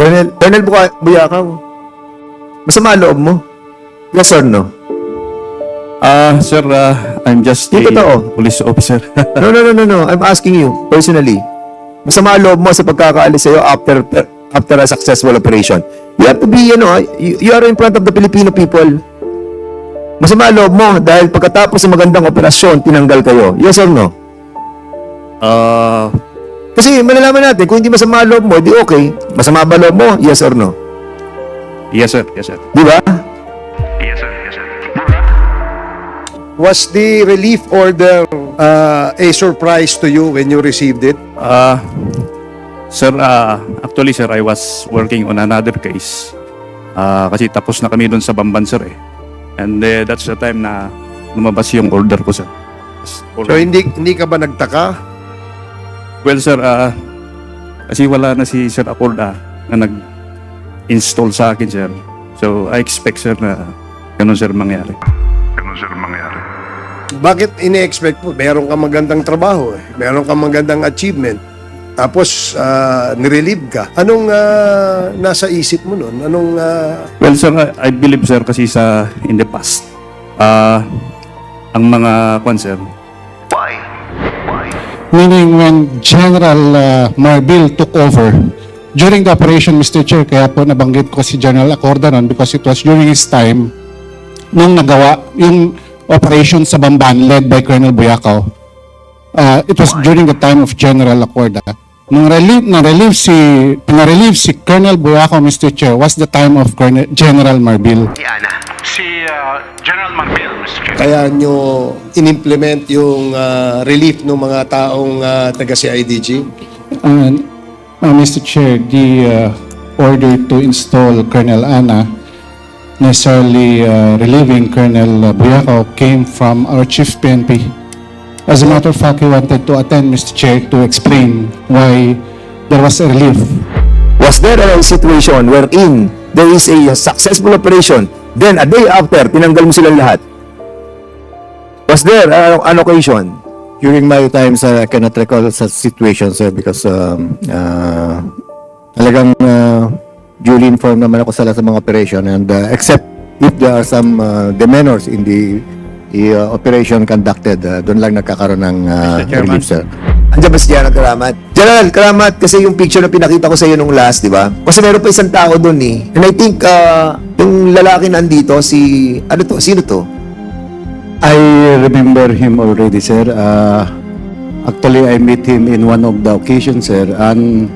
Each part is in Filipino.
Colonel, Colonel Buka- Buyakaw, masama loob mo? Yes or no? Ah, sir, ah, I'm just Di a totoo. police officer. No, no, no, no, no. I'm asking you, personally. Masama loob mo sa pagkakaalis sa'yo after after a successful operation. You have to be, you know, you, you are in front of the Filipino people. Masama loob mo dahil pagkatapos ng magandang operasyon, tinanggal kayo. Yes or no? Ah, Kasi malalaman natin, kung hindi masama loob mo, di okay. Masama ba loob mo? Yes or no? yes, sir. Yes, sir. Di ba? Was the relief order uh, a surprise to you when you received it? Ah, sir, ah, actually, sir, I was working on another case. Ah, kasi tapos na kami doon sa Bamban, sir, eh. And eh, that's the time na lumabas yung order ko, sir. So hindi hindi ka ba nagtaka? Well, sir, ah, kasi wala na si Sir Acorda na nag-install sa akin, sir. So, I expect, sir, na ganun, sir, mangyari. Bakit ini-expect mo? Meron kang magandang trabaho, eh. meron kang magandang achievement. Tapos uh, nirelieve ka. Anong ah, nasa isip mo noon? Anong ah, Well, sir, I believe, sir, kasi sa in the past, ah, ang mga, kwan, sir, Meaning when General uh, Marbil took over, during the operation, Mr. Chair, kaya po nabanggit ko si General Acorda noon because it was during his time nung nagawa yung operation sa Bamban led by Colonel Buyakaw. Uh, it was during the time of General Acorda. Nung relieve, na relieve si, na-relieve si Colonel Buyakaw, Mr. Chair, was the time of Colonel, General Marbil. Uh, General Marbil, Mr. Chair. kaya nyo in-implement yung ah, relief ng mga taong ah, taga-CIDG? Uh, uh, Mr. Chair, the uh, order to install Colonel Ana, necessarily uh, relieving Colonel uh, Buyakaw, came from our Chief PNP. As a matter of fact, he wanted to attend, Mr. Chair, to explain why there was a relief. Was there a situation wherein there is a successful operation, then a day after, tinanggal mo silang lahat? Was there a- an occasion? During my times, uh, I cannot recall such situations, sir, because um, uh, talagang uh, duly informed naman ako sa lahat ng mga operation and uh, except if there are some uh, demeanors in the, the uh, operation conducted, uh, doon lang nagkakaroon ng uh, relief, sir. Andiyan ba si General Karamat? General Karamat, kasi yung picture na pinakita ko sa iyo nung last, di ba? Kasi meron pa isang tao doon eh. And I think, uh, yung lalaki nandito, si, ano to, sino to? I remember him already, sir. Uh, actually, I met him in one of the occasions, sir, and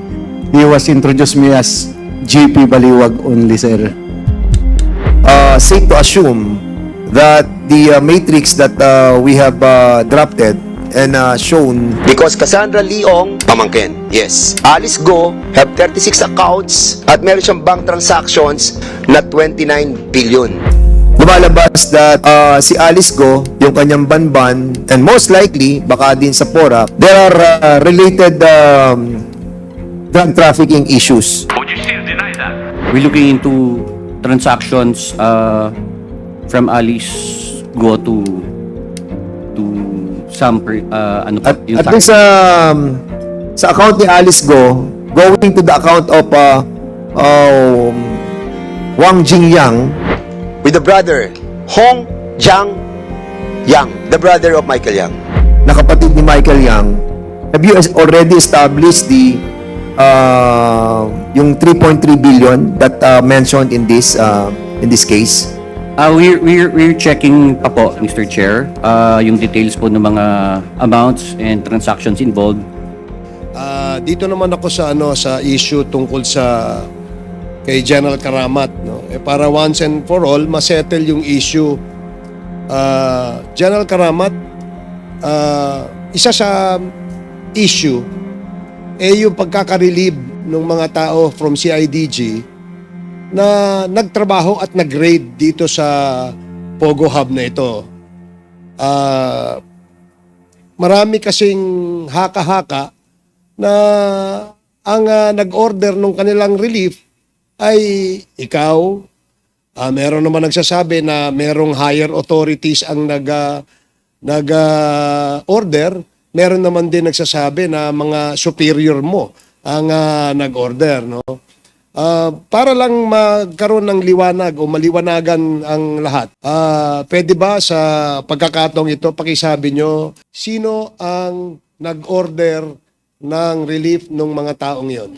he was introduced me as GP Baliwag only, sir. uh, safe to assume that the uh, matrix that uh, we have uh, drafted and uh, shown Because Cassandra Leong, pamangkin, yes. Alice Go have 36 accounts at meron siyang bank transactions na 29 billion. lumalabas that uh, si Alice Go, yung kanyang banban, and most likely, baka din sa PORA, there are uh, related um, drug trafficking issues. Would you still deny that? We're looking into transactions uh, from Alice Go to to some per- uh, ano pa At, yung at dun sa, um, sa account ni Alice Go, going to the account of uh, um, Wang Jingyang, With the brother, Hong Jiang Yang, the brother of Michael Yang. na kapatid ni Michael Yang, have you already established the uh, yung 3.3 billion that uh, mentioned in this uh, in this case? Uh, we're, we're, we're checking pa po, Mr. Chair, uh, yung details po ng mga amounts and transactions involved. Ah, dito naman ako sa ano sa issue tungkol sa kay General Karamat no eh, para once and for all masettle yung issue Ah, General Karamat ah, isa sa issue eh yung pagkaka-relieve ng mga tao from CIDG na nagtrabaho at nag-raid dito sa Pogo Hub na ito. Ah, marami kasing haka-haka na ang ah, nag-order ng kanilang relief ay ikaw. Ah, meron naman nagsasabi na merong higher authorities ang nag ah, nag ah, order. Meron naman din nagsasabi na mga superior mo ang ah, nag-order, no? Ah, para lang magkaroon ng liwanag o maliwanagan ang lahat. Ah, pwede ba sa pagkakataong ito pakisabi nyo sino ang nag-order ng relief ng mga taong yon?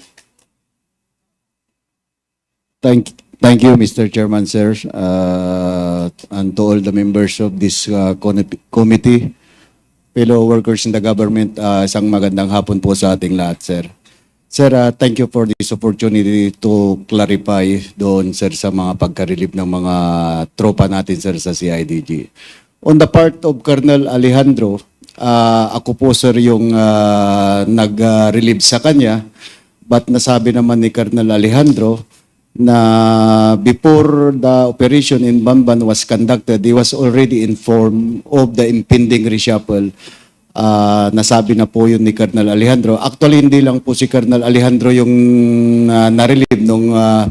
Thank, thank you, Mr. Chairman, sir, uh, and to all the members of this uh, committee, fellow workers in the government, uh, isang magandang hapon po sa ating lahat, sir. Sir, uh, thank you for this opportunity to clarify doon, sir, sa mga pagka-relieve ng mga tropa natin, sir, sa CIDG. On the part of Colonel Alejandro, uh, ako po, sir, yung uh, nag-relieve sa kanya, but nasabi naman ni Colonel Alejandro, na before the operation in Bamban was conducted, he was already informed of the impending reshuffle. Ah, nasabi na po yun ni Colonel Alejandro. Actually, hindi lang po si Colonel Alejandro yung uh, na-relieve nung ah,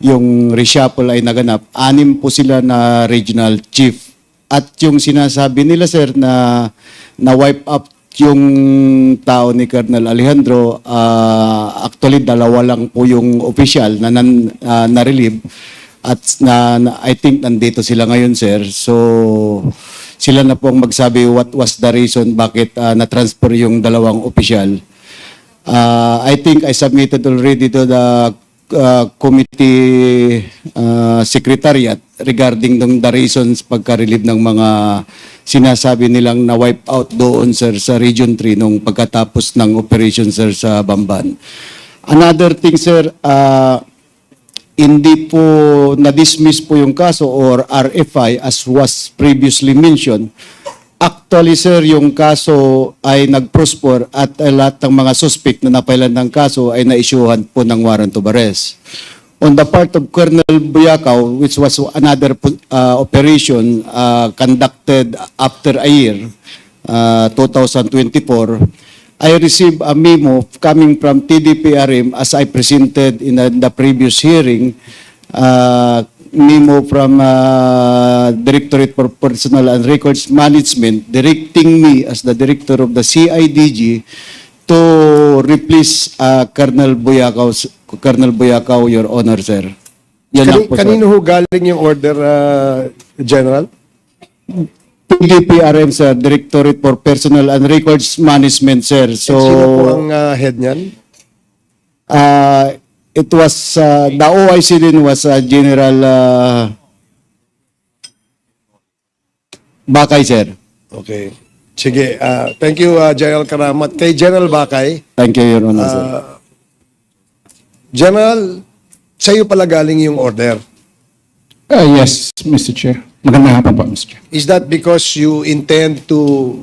yung reshuffle ay naganap. Anim po sila na regional chief. At yung sinasabi nila, sir, na na-wipe up yung tao ni Colonel Alejandro, ah, actually dalawa lang po yung official na nan, ah, na-relieve at na, na- I think nandito sila ngayon sir. So sila na po ang magsabi what was the reason bakit ah, na-transfer yung dalawang official. Uh, I think I submitted already to the uh, committee uh, secretariat regarding ng the reasons pagka-relieve ng mga sinasabi nilang na-wipe out doon sir sa Region 3 nung pagkatapos ng operation sir sa Bamban. Another thing sir, uh, hindi po na-dismiss po yung kaso or RFI as was previously mentioned. Actually, sir, yung kaso ay nag-prosper at lahat ng mga suspect na napailan ng kaso ay na-issuehan po ng warrant of arrest. On the part of Colonel Buyakaw, which was another uh, operation uh, conducted after a year, uh, 2024, I received a memo coming from TDPRM as I presented in the, previous hearing, uh, memo from uh, Directorate for Personnel and Records Management directing me as the director of the CIDG to replace uh, Colonel Buyakaw, Colonel Buyakaw, Your Honor, sir. Yan Kani, po, sir. kanino ho galing yung order, ah, General? TDPRM, sir, Directorate for Personnel and Records Management, sir. So, Sino po ang ah, head niyan? uh, it was, uh, the OIC din was uh, General uh, Bakay, sir. Okay. Sige, ah, thank you ah, General Karamat. Kay General Bakay, Thank you, Your Honor, sir. General, sa iyo pala galing yung order. Uh, yes, Mr. Chair. Magandang hapon po, Mr. Chair. Is that because you intend to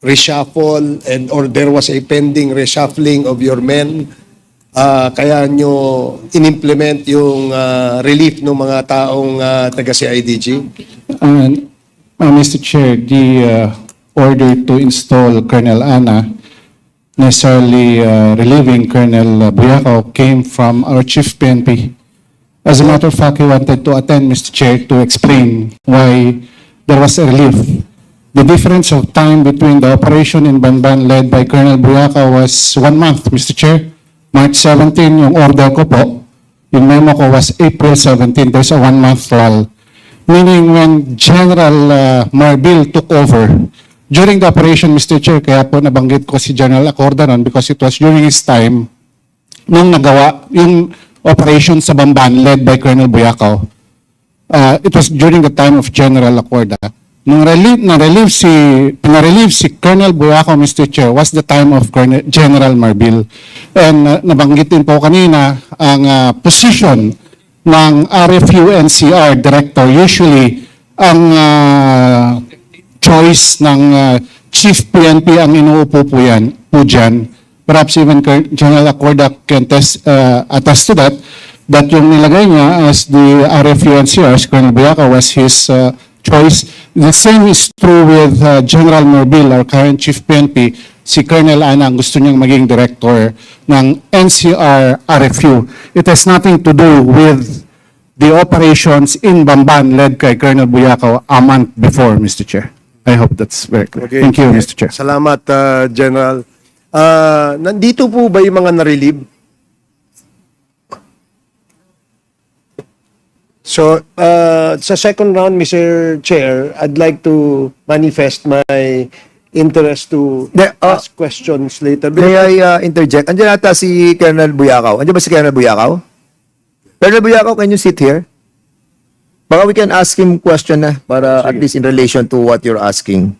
reshuffle and or there was a pending reshuffling of your men? Ah, kaya nyo inimplement yung ah, relief ng mga taong ah, taga CIDG? Uh, uh, Mr. Chair, the uh, order to install Colonel Ana, necessarily uh, relieving Colonel Buyakaw, came from our Chief PNP. As a matter of fact, he wanted to attend, Mr. Chair, to explain why there was a relief. The difference of time between the operation in Banban led by Colonel Buyakaw was one month, Mr. Chair. March 17, yung order ko po, yung memo ko was April 17. There's a one-month lull. Meaning when General uh, Marbil took over, during the operation, Mr. Chair, kaya po nabanggit ko si General Acorda because it was during his time nung nagawa yung operation sa Bamban led by Colonel Buyakaw. Uh, it was during the time of General Acorda. Nung relieve, na-relieve si, na-relieve si Colonel Buyakaw, Mr. Chair, was the time of General Marbil. And uh, nabanggit din po kanina ang uh, position ng RFU NCR director. Usually, ang uh, choice ng uh, Chief PNP ang inuupo po yan, po dyan. Perhaps even General Acorda can test, uh, attest to that, that yung nilagay niya as the RFU si Colonel Biaca, was his uh, choice. The same is true with uh, General Morbil, our current Chief PNP, si Colonel Ana, ang gusto niyang maging director ng NCR RFU. It has nothing to do with the operations in Bamban led kay Colonel Buyakaw a month before, Mr. Chair. I hope that's very clear. Okay. Thank you, Mr. Chair. Salamat, ah, General. Ah, nandito po ba yung mga na-relieve? So, uh, sa second round, Mr. Chair, I'd like to manifest my interest to De, uh, ask questions later. May I uh, interject? Andiyan ata si Colonel Buyakaw. Andiyan ba si Colonel Buyakaw? Colonel Buyakaw, can you sit here? Baka we can ask him question na para at least in relation to what you're asking.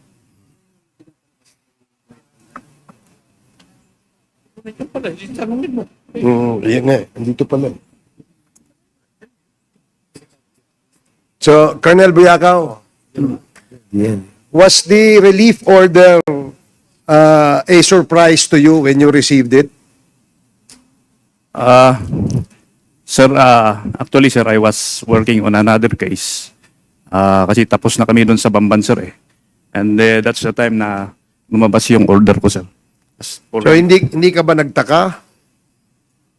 Mm, yan nga, eh. andito pala. eh. So, Colonel Buyakaw, Yan. was the relief order uh, a surprise to you when you received it? Ah, sir, ah, actually sir, I was working on another case. Ah, kasi tapos na kami doon sa Bamban sir eh. And eh, that's the time na lumabas yung order ko sir. So, hindi hindi ka ba nagtaka?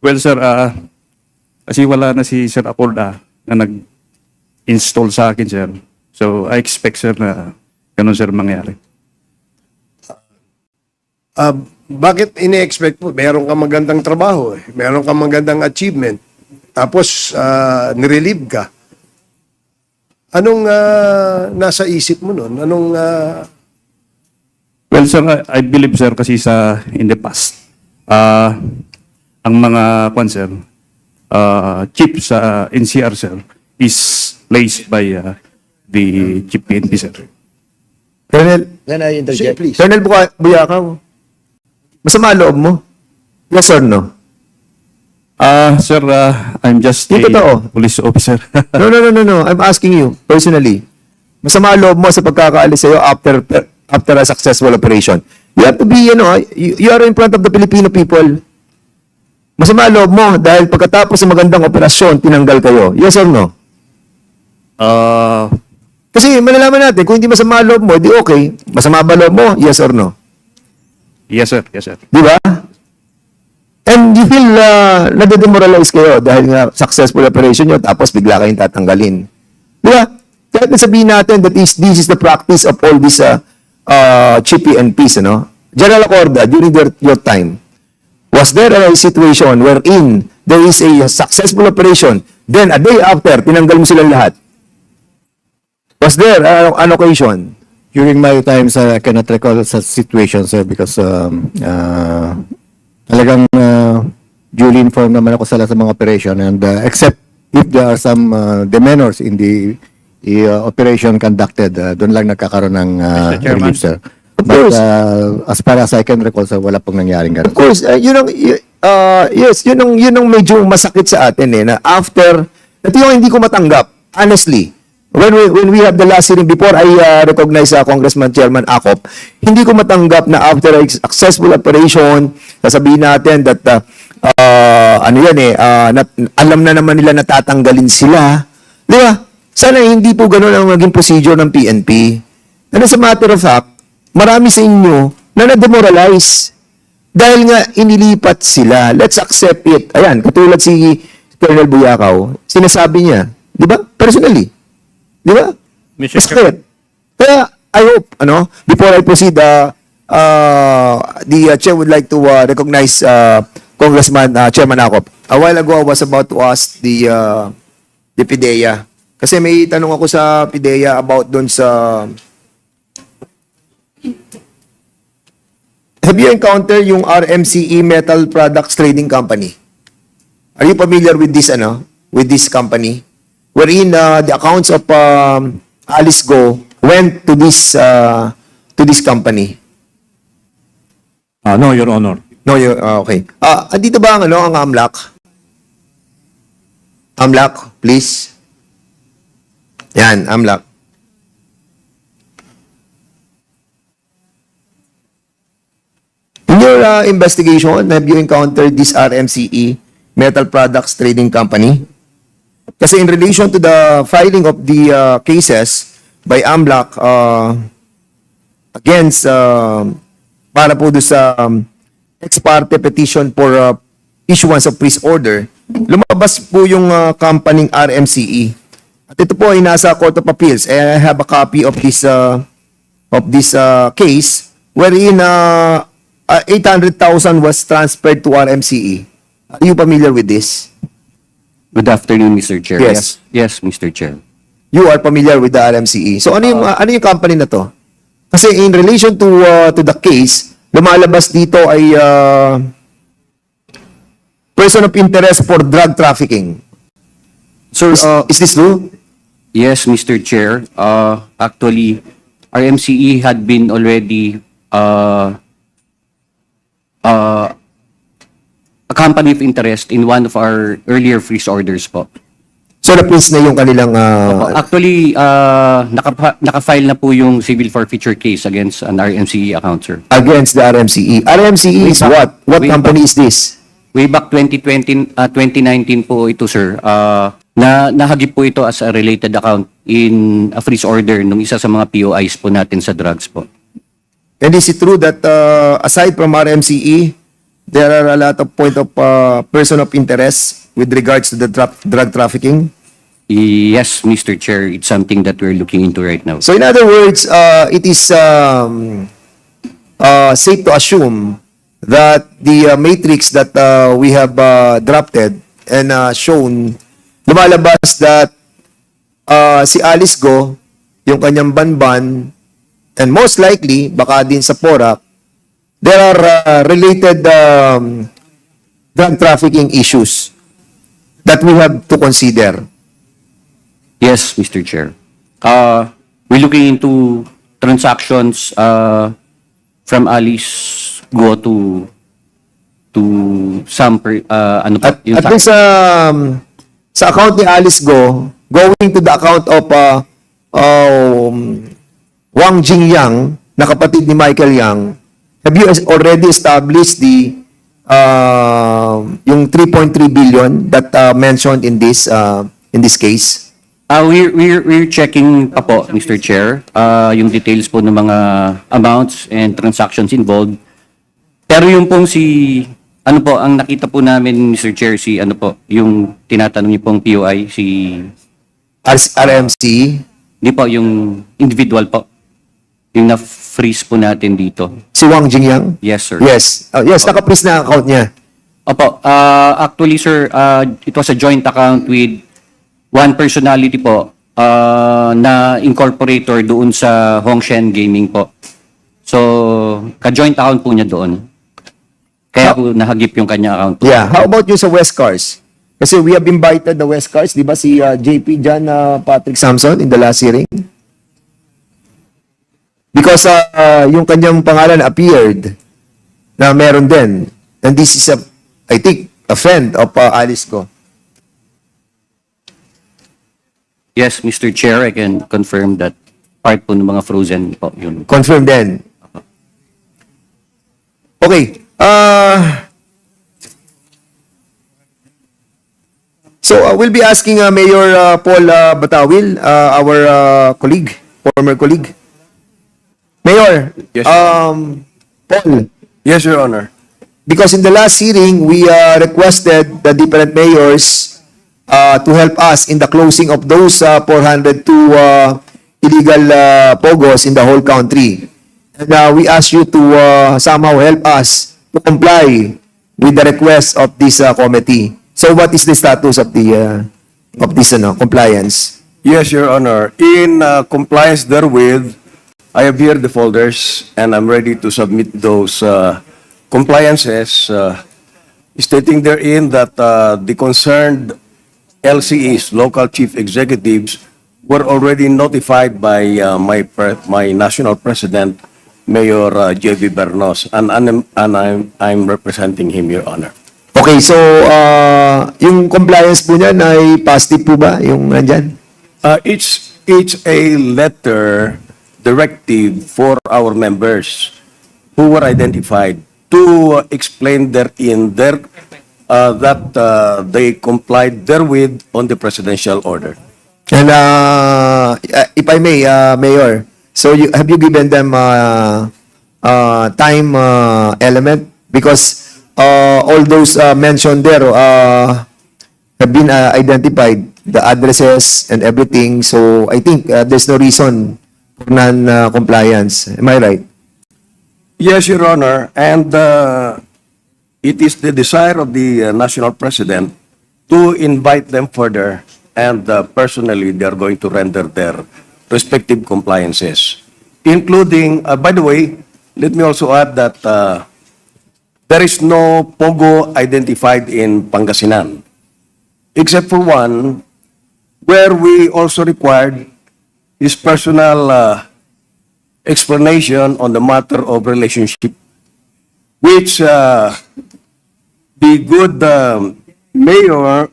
well sir, ah, kasi wala na si Sir Acorda na nag-install sa akin sir. So I expect sir na ganun sir mangyari. Uh, bakit ini-expect mo? Meron kang magandang trabaho, eh. meron kang magandang achievement, tapos uh, nirelieve ka. Anong ah, nasa isip mo nun? Anong ah, Well, sir, I believe, sir, kasi sa in the past, ah ang mga, kwan, sir, ah chip sa NCR, sir, is placed by ah, the chief PNP, sir. Colonel, can I Sige, interject? please. Colonel Buka- Buyakaw, masama loob mo? Yes or no? Ah, sir, ah, I'm just Hindi a totoo. police officer. No, no, no, no, no. I'm asking you personally. Masama loob mo sa pagkakaalis sa'yo after after a successful operation. You have to be, you know, you, you are in front of the Filipino people. Masama loob mo dahil pagkatapos ng magandang operasyon, tinanggal kayo. Yes or no? Ah, Kasi malalaman natin, kung hindi masama loob mo, di okay. Masama ba loob mo? Yes or no? yes, sir, yes, sir. Di ba? And you feel uh, nade-demoralize kayo dahil nga successful operation nyo tapos bigla kayong tatanggalin. Di ba? Kahit na sabihin natin that is, this is the practice of all these uh, uh, peace, ano? General Acorda, during their, your time, was there a situation wherein there is a successful operation, then a day after, tinanggal mo silang lahat? Was there uh, an occasion? During my time, sir, I cannot recall sa situation, sir, because um, uh, talagang uh, duly informed naman ako sa lahat ng mga operation and uh, except if there are some uh, demeanors in the, uh, operation conducted, uh, doon lang nagkakaroon ng uh, Mr. Chairman. relief, sir. Of But course. uh, as far as I can recall, sir, wala pong nangyaring Of ganun. course, uh, yun ang, y- uh, yes, yun ang, yun ang medyo masakit sa atin eh, na after, ito yung hindi ko matanggap, honestly. When we, when we have the last hearing, before I uh, recognize uh, Congressman Chairman Acop, hindi ko matanggap na after a successful operation, sasabihin natin that, uh, uh, ano yan eh, uh, nat- alam na naman nila natatanggalin sila. Di ba? Sana hindi po ganun ang maging procedure ng PNP. And as a matter of fact, marami sa inyo na na-demoralize. Dahil nga inilipat sila. Let's accept it. Ayan, katulad si Colonel Buyakaw, sinasabi niya, di ba? Personally. Di ba? Mr. Masakit. Kaya, I hope, ano, before I proceed, uh, uh, the uh, chair would like to uh, recognize uh, Congressman uh, Chairman Acop. A while ago, I was about to ask the uh, the PIDEA. Kasi may tanong ako sa PIDEA about doon sa Have you encountered yung RMCE Metal Products Trading Company? Are you familiar with this ano? With this company? Wherein uh, the accounts of um, Alice Go went to this uh, to this company. Ah, no, Your Honor. No, you, uh, okay. Ah, andito ba ang ano ang AMLAC? AMLAC, please. Yan, AMLAC. In your uh, investigation, have you encountered this RMCE Metal Products Trading Company? Kasi in relation to the filing of the uh, cases by AMLAC uh, against uh, para po doon sa um, ex parte petition for uh, issuance of freeze order, lumabas po yung uh, company RMCE. At ito po ay nasa Court of Appeals. And I have a copy of this uh, of this uh, case wherein uh, uh, 800,000 was transferred to RMCE. Are you familiar with this? Good afternoon, Mr. Chair. Yes. Yes, Mr. Chair. You are familiar with the RMCE. So ano yung ano yung company na to? Kasi in relation to uh, to the case, lumalabas dito ay uh, person of interest for drug trafficking. Sir, Is, uh, is this true? yes, Mr. Chair. Uh, actually, our MCE had been already uh, uh, a company of interest in one of our earlier freeze orders po. So na-freeze na yung kanilang uh, Actually, uh, naka, naka-file na po yung civil forfeiture case against an RMCE account, sir. against the RMCE. RMCE is back- what? What way company is this? Way back 2020, uh, 2019 po ito, sir. Uh, na nahagip po ito as a related account in a freeze order nung isa sa mga POIs po natin sa drugs po. And is it true that uh, aside from RMCE, there are a lot of point of uh, person of interest with regards to the tra- drug trafficking? Yes, Mr. Chair, it's something that we're looking into right now. So in other words, uh, it is um, uh, safe to assume that the uh, matrix that uh, we have uh, drafted and uh, shown, lumalabas that uh, si Alice Go, yung kanyang banban, and most likely, baka din sa PORAC, there are uh, related um, drug trafficking issues that we have to consider. Yes, Mr. Chair. Uh, we're looking into transactions uh, from Alice Go to to some uh, ano pa, At, at dun sa, um, sa account ni Alice Go, going to the account of uh, um, Wang Jingyang, na kapatid ni Michael Yang, have you already established the uh, yung 3.3 billion that uh, mentioned in this uh, in this case? Uh, we're, we're, we're checking pa po, Mr. Chair, uh, yung details po ng mga amounts and transactions involved. Pero yung pong si, ano po, ang nakita po namin, Mr. Chair, si ano po, yung tinatanong niyo pong POI, si, As RMC, hindi po, yung individual po. Yung na-freeze po natin dito. si Wang Jingyang? Yes, sir. Yes. Uh, yes, naka-freeze na account niya. Opo, uh, actually sir, uh, it was a joint account with one personality po uh, na incorporator doon sa Hongshen Gaming po. So, ka-joint account po niya doon. Kaya po nahagip yung kanya account po. Yeah. How about yung sa West Cars? Kasi we have invited the West Cars, di ba si uh, JP Jan uh, Patrick Samson in the last hearing? Because uh, uh, yung kanyang pangalan appeared na meron din. And this is a, I think, a friend of uh, Alice ko. Yes, Mr. Chair, I can confirm that part po ng mga frozen po yun. Confirm din. Okay. Uh, so, uh, we'll be asking uh, Mayor uh, Paul uh, Batawil, uh, our uh, colleague, former colleague. Mayor, Yes. um, Paul, Yes, Your Honor. because in the last hearing, we uh, requested the different mayors uh, to help us in the closing of those uh, 402 uh, illegal uh, pogos in the whole country. And uh, we ask you to uh, somehow help us to comply with the request of this uh, committee. So what is the status of the uh, of this ano, compliance? Yes, Your Honor. In uh, compliance therewith, I have here the folders and I'm ready to submit those uh, compliances uh, stating therein that uh, the concerned LCEs, local chief executives, were already notified by uh, my my national president, Mayor uh, J.V. Bernos, and, and, and I'm, I'm representing him, Your Honor. Okay, so uh, yung compliance po niyan ay positive po ba yung nandyan? Uh, it's, it's a letter directive for our members who were identified to uh, explain therein their, uh, that uh, they complied therewith on the presidential order. And uh, if I may, uh, Mayor, so you, have you given them uh, uh, time uh, element? Because uh, all those uh, mentioned there uh, have been uh, identified, the addresses and everything. So I think uh, there's no reason for non-compliance. Am I right? Yes, Your Honor, and uh, it is the desire of the uh, national president to invite them further and uh, personally they are going to render their respective compliances, including, uh, by the way, let me also add that uh, there is no POGO identified in Pangasinan, except for one where we also required his personal uh, explanation on the matter of relationship, which uh, the good um, mayor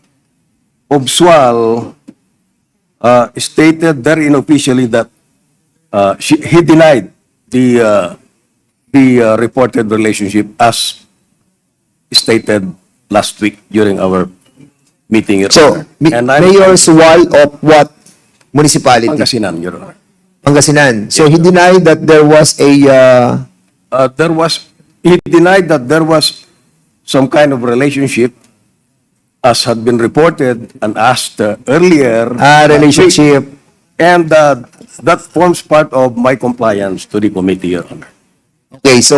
of Sual uh, stated very unofficially that uh, she, he denied the uh, the uh, reported relationship as stated last week during our meeting. Your So, Honor. And I'm- Suwal of what municipality? Pangasinan, Your Honor. Pangasinan. So he denied that there was a uh, uh, there was, he denied that there was some kind of relationship as had been reported and asked uh, earlier. ah, relationship. And uh, that forms part of my compliance to the committee, Your Honor. Okay, so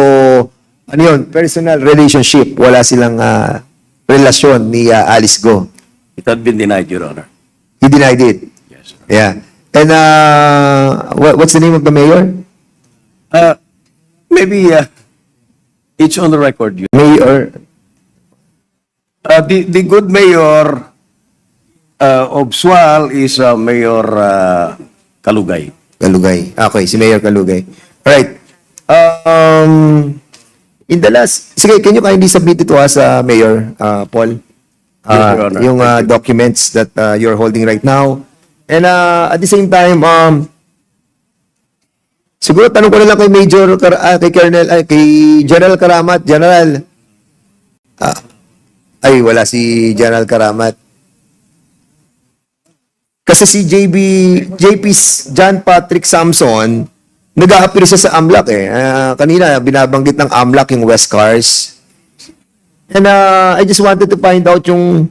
ano yun? Personal relationship. Wala silang ah, relasyon ni ah, Alice Go. It had been denied, Your Honor. He denied it. Yes. sir. Yeah. And uh, what, what's the name of the mayor? Uh, maybe uh, it's on the record. Your- Mayor. Uh, the, the good mayor uh, of Sual is uh, Mayor uh, Kalugay. Kalugay. Okay, si Mayor Kalugay. Alright. Um, in the last, sige, can you kindly submit it to us, uh, Mayor uh, Paul? Yes, Uh, Honor. yung uh, documents that uh, you're holding right now. And uh, at the same time, um, siguro tanong ko na lang kay Major, ah, kay Colonel, ay, kay General Karamat. General, ah, ay, wala si General Karamat. Kasi si JB, JP John Patrick Samson, nag-a-appear siya sa AMLAC eh. Ah, kanina, binabanggit ng AMLAC yung West Cars. And uh, I just wanted to find out yung...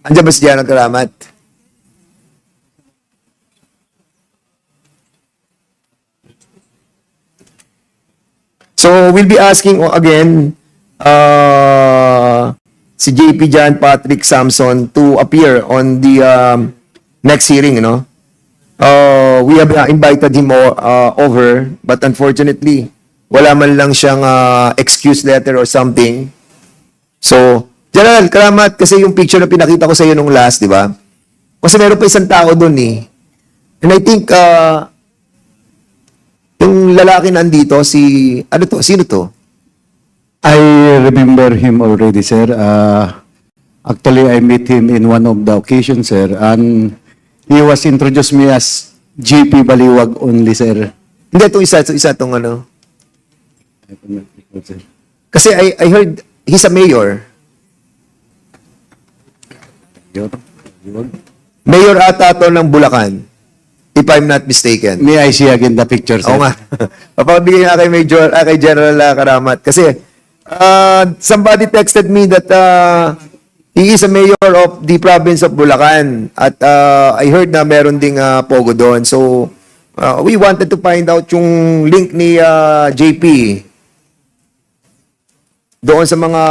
Andiyan ba si General Karamat? So, we'll be asking again uh, si JP John Patrick Samson to appear on the um, next hearing, you know. Uh, we have uh, invited him uh, over, but unfortunately, wala man lang siyang uh, excuse letter or something. So, General, karamat kasi yung picture na pinakita ko sa iyo nung last, di ba? Kasi meron pa isang tao doon eh. And I think, uh, yung lalaki nandito, si, ano to, sino to? I remember him already, sir. Uh, actually, I met him in one of the occasions, sir, and he was introduced me as GP Baliwag only, sir. Hindi, itong isa, itong isa, itong ano. Kasi I, I heard, he's a mayor. Mayor ata to ng Bulacan. If I'm not mistaken. May I see again the picture, sir? Oo nga. Papabigay nga kay Major, ah, kay General ah, Karamat. Kasi, uh, somebody texted me that uh, he is a mayor of the province of Bulacan. At uh, I heard na meron ding uh, pogo doon. So, uh, we wanted to find out yung link ni uh, JP doon sa mga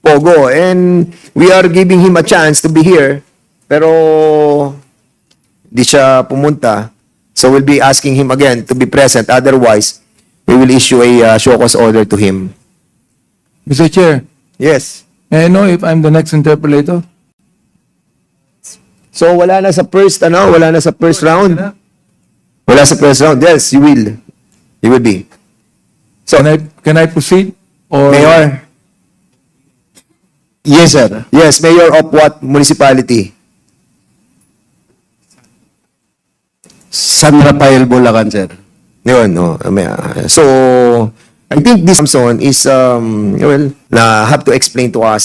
pogo. And we are giving him a chance to be here. Pero, di siya pumunta. So we'll be asking him again to be present. Otherwise, we will issue a uh, show cause order to him. Mr. Chair, Yes. may I know if I'm the next interpolator? So wala na sa first ano, wala na sa first round. Wala sa first round. Yes, you will. You will be. So, Can I, can I proceed? Or Mayor. Yes, sir. Yes, Mayor of what municipality? San Rafael, Bulacan, sir. Yun, no. May, uh, So, I think this Samson is, um, well, na have to explain to us